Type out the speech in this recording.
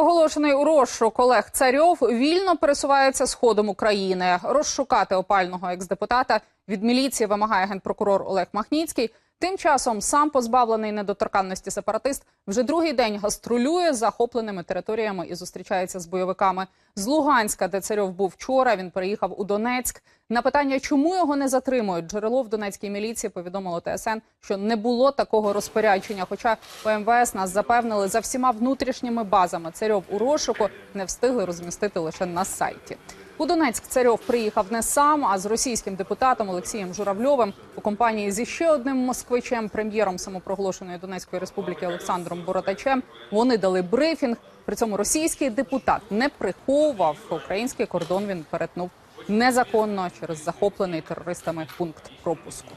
Оголошений у розшук Олег Царьов вільно пересувається сходом України. Розшукати опального екс-депутата від міліції вимагає генпрокурор Олег Махніцький. Тим часом сам позбавлений недоторканності сепаратист вже другий день гастролює захопленими територіями і зустрічається з бойовиками. З Луганська, де Царьов був вчора, він переїхав у Донецьк. На питання, чому його не затримують, джерело в Донецькій міліції повідомило ТСН, що не було такого розпорядження. Хоча у МВС нас запевнили за всіма внутрішніми базами. Царьов у розшуку не встигли розмістити лише на сайті. У Донецьк Царьов приїхав не сам, а з російським депутатом Олексієм Журавльовим у компанії зі ще одним москвичем, прем'єром самопроголошеної Донецької республіки Олександром Боротачем. Вони дали брифінг. При цьому російський депутат не приховував український кордон. Він перетнув незаконно через захоплений терористами пункт пропуску.